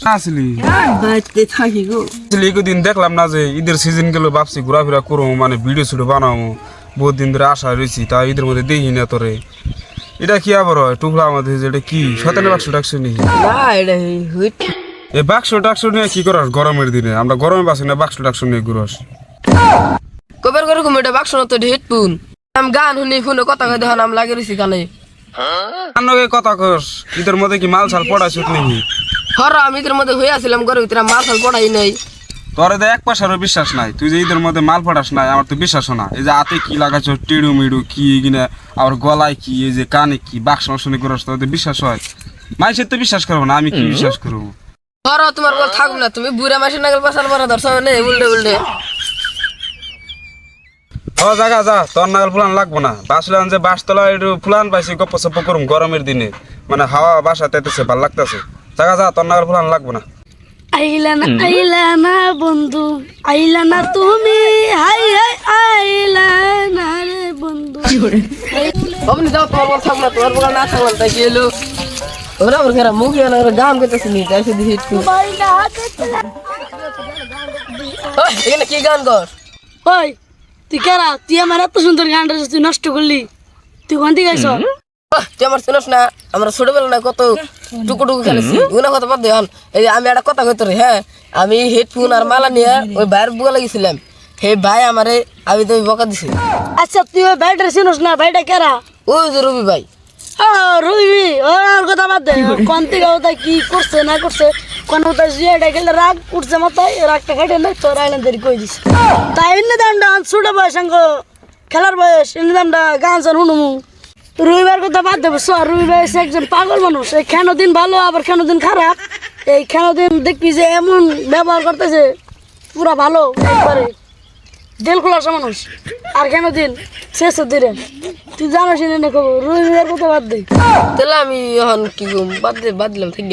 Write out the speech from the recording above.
আসলি। বাড়িতে থাকি গো। আসলে দিন দেখলাম না যে ঈদের সিজন গেল ভাবছি ঘোরাফেরা করব মানে ভিডিও বানাবো বহুত দিন ধরে আশা রয়েছি তা ঈদের মধ্যে দেখি না তোরে। এটা কি আবার হয়? টুকরা আমাদের যে এটা কি? শতানে বাক্স টাক্স না এ বাক্স টাক্স নিয়ে কি করাস গরমের দিনে? আমরা গরমে বাসি না বাক্স টাক্স নিয়ে ঘুরস। কবার করে ঘুম এটা বাক্স তো হেডফোন আমি গান শুনি ফোনে কথা কই দেখো নাম লাগে রইছি কানে। আন্নকে কথা কস ঈদের মধ্যে কি মাল সাল পড়াইছ নাকি? হর আমি এদের মধ্যে হয়ে আসছিলাম ঘরের ভিতরে মাল সাল পড়াই নাই। তোরে তো এক পয়সারও বিশ্বাস নাই তুই যে ঈদের মধ্যে মাল পড়াস নাই আমার তো বিশ্বাস না। এই যে হাতে কি লাগাচ্ছ টিড়ু মিড়ু কি কিনা আবার গলায় কি এই যে কানে কি বাক্স শুনে করস তোর তো বিশ্বাস হয়? মাইসের তো বিশ্বাস করব না আমি কি বিশ্বাস করব? হর তোমার কথা থাকব না তুমি বুড়া মাসের নাগল পাশাল মারা ধরছো না উল্টে উল্টে ও জাগা যা। তোর নাগাল ফুলান লাগবো না। বাসলাম যে বাসতলা একটু ফুলান পাইছি গপ সপ্প করুম গরমের দিনে। মানে হাওয়া বাসা তেতেছে ভালো লাগতেছে। জাগা যা তোর নাগাল ফুলান লাগবো না। আইলা না আইলা না বন্ধু। আইলা না তুমি হাই হাই আইলা না রে বন্ধু। আপনি যাও তোমার তোমার বলা না তাই কি হলো? ওরা ওর ঘরে মুখ না ওরা গাম করতেছে নি তাই শুধু এখানে কি গান কর? ওই তুই কেরা তুই আমার এত সুন্দর গানটা তুই নষ্ট করলি। তুই কোন দিকে আইস? তুই আমার শুনোস না আমরা ছোটবেলা না কত টুকু টুকু খেলেছি ওগুলো কথা বাদ দেন এই আমি একটা কথা কইতে রে হ্যাঁ? আমি হেডফোন আর মালা নিয়ে ওই ভাইয়ের বুয়া লাগিয়েছিলাম। হে ভাই আমারে আমি তো বকা দিছি। আচ্ছা তুই ওই ভাইটা চিনস না? ভাইটা কেরা ওই যে রবি ভাই। ও রুইবি ওর কথা বাদ দে। কোন থেকে কি করছে না করছে কোন ওটা জিয়াটা গেলে রাগ উঠছে মাথায় রাগটা কেটে না, তোর আইলেন দেরি কই দিস তাই এমনি দামটা ছোট বয়স আঙ্গ, খেলার বয়স এমনি দামটা গান সান শুনুমু রবিবার কথা বাদ দেবো সর রবিবার হচ্ছে একজন পাগল মানুষ, এই কেন দিন ভালো, আবার কেন দিন খারাপ। এই কেন দিন দেখবি যে এমন ব্যবহার করতেছে, পুরা ভালো, একবারে। দিল খোলাসা মানুষ, আর কেন দিন শেষ দিনে। তুই জানিস না খবর, রবিবার কথা বাদ দে। তাহলে আমি এখন কি? বাদ দে, বাদ দিলাম ঠিক